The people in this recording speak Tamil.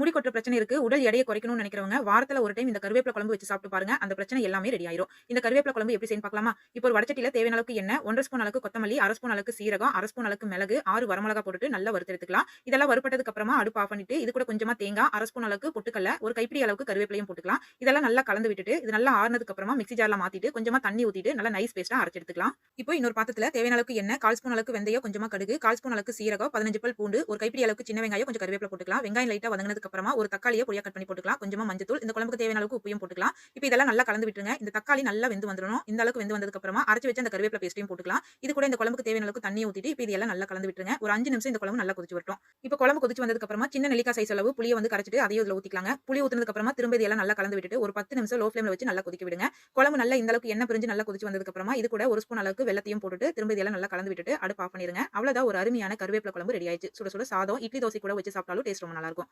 முடி கொட்டுற பிரச்சனை இருக்கு உடல் எடையை குறைக்கணும்னு நினைக்கிறவங்க வாரத்துல ஒரு டைம் இந்த கருவேப்பிலை குழம்பு வச்சு சாப்பிட்டு பாருங்க. அந்த பிரச்சனை எல்லாமே ரெடி ஆயிரும். இந்த கருவேப்பிலை குழம்பு எப்படி செய்யணும் பார்க்கலாமா? இப்போ ஒரு வடச்சட்டியில தேவையான அளவுக்கு என்ன ஒன்றரை ஸ்பூன் அளவுக்கு கொத்தமல்லி அரை ஸ்பூன் அளவுக்கு சீரகம் அரை ஸ்பூன் அளவுக்கு மிளகு ஆறு வரமிளகா போட்டுட்டு நல்லா வறுத்து எடுத்துக்கலாம். இதெல்லாம் வறுப்பட்டதுக்கு அப்புறமா அடுப்பு ஆஃப் பண்ணிட்டு இது கூட கொஞ்சமா தேங்காய் அரை ஸ்பூன் அளவுக்கு பொட்டுக்கல்ல ஒரு கைப்பிடி அளவுக்கு கருவேப்பிலையும் போட்டுக்கலாம். இதெல்லாம் நல்லா கலந்து விட்டுட்டு இது நல்லா ஆறுனதுக்கு அப்புறமா மிக்ஸி ஜார்ல மாத்திட்டு கொஞ்சமா தண்ணி ஊத்திட்டு நல்லா நைஸ் பேஸ்டா அரைச்சு எடுத்துக்கலாம். இப்போ இன்னொரு பாத்திரத்துல தேவையான அளவுக்கு என்ன கால் ஸ்பூன் அளவுக்கு வெந்தயம் கொஞ்சமா கடுகு கால் ஸ்பூன் அளவுக்கு சீரகம் பதினஞ்சு பல் பூண்டு ஒரு கைப்பிடி அளவுக்கு சின்ன வெங்காயம் கொஞ்சம் கருவேப்பிலை போட்டுக்கலாம். வெங்காயம் லைட்டா வதங்கினதுக்கு அப்புறமா ஒரு தக்காளியை பொடியா கட் பண்ணி போட்டுக்கலாம். கொஞ்சமா மஞ்சத்தூள் இந்த குழம்புக்கு தேவையான அளவுக்கு உப்பையும் போட்டுக்கலாம். இப்போ இதெல்லாம் நல்லா கலந்து விட்டுருங்க. இந்த தக்காளி நல்லா வெந்து வந்துடணும் இந்த அளவுக்கு வெந்து வந்ததுக்கு அப்புறமா அரைச்சு வச்சு அந்த கருவேப்பிலை பேஸ்ட்டையும் போட்டுக்கலாம். இது கூட இந்த குழம்புக்கு தேவையான அளவுக்கு தண்ணி ஊத்திட்டு இப்போ இதெல்லாம் நல்லா கலந்து விட்டுருங்க. ஒரு அஞ்சு நிமிஷம் இந்த குழம்பு நல்லா கொதிச்சு வரட்டும். இப்போ குழம்பு கொதிச்சு வந்ததுக்கு அப்புறமா சின்ன நெல்லிக்காய் சைஸ் அளவு புளியை வந்து கரைச்சிட்டு அதையும் இதில் ஊத்திக்கலாம் புளி ஊத்துனதுக்கு அப்புறமா திரும்ப இதெல்லாம் நல்லா கலந்து விட்டுட்டு ஒரு பத்து நிமிஷம் லோ ஃப்ளேமில் வச்சு நல்லா கொதிக்க விடுங்க. குழம்பு நல்லா இந்த அளவுக்கு எண்ணெய் பிரிஞ்சு நல்லா கொதிச்சு வந்ததுக்கு அப்புறமா இது கூட ஒரு ஸ்பூன் அளவுக்கு வெள்ளத்தையும் போட்டுட்டு திரும்ப இதெல்லாம் நல்லா கலந்து விட்டுட்டு அடுப்பு ஆஃப் பண்ணிருங்க. அவ்வளோதான் ஒரு அருமையான கருவேப்பிலை குழம்பு ரெடி ஆயிடுச்சு. சுட சுட சாதம் இட்லி தோசை கூட வச்சு சாப்பிட்டாலும் டேஸ்ட் ரொம்ப நல்லா இருக்கும்.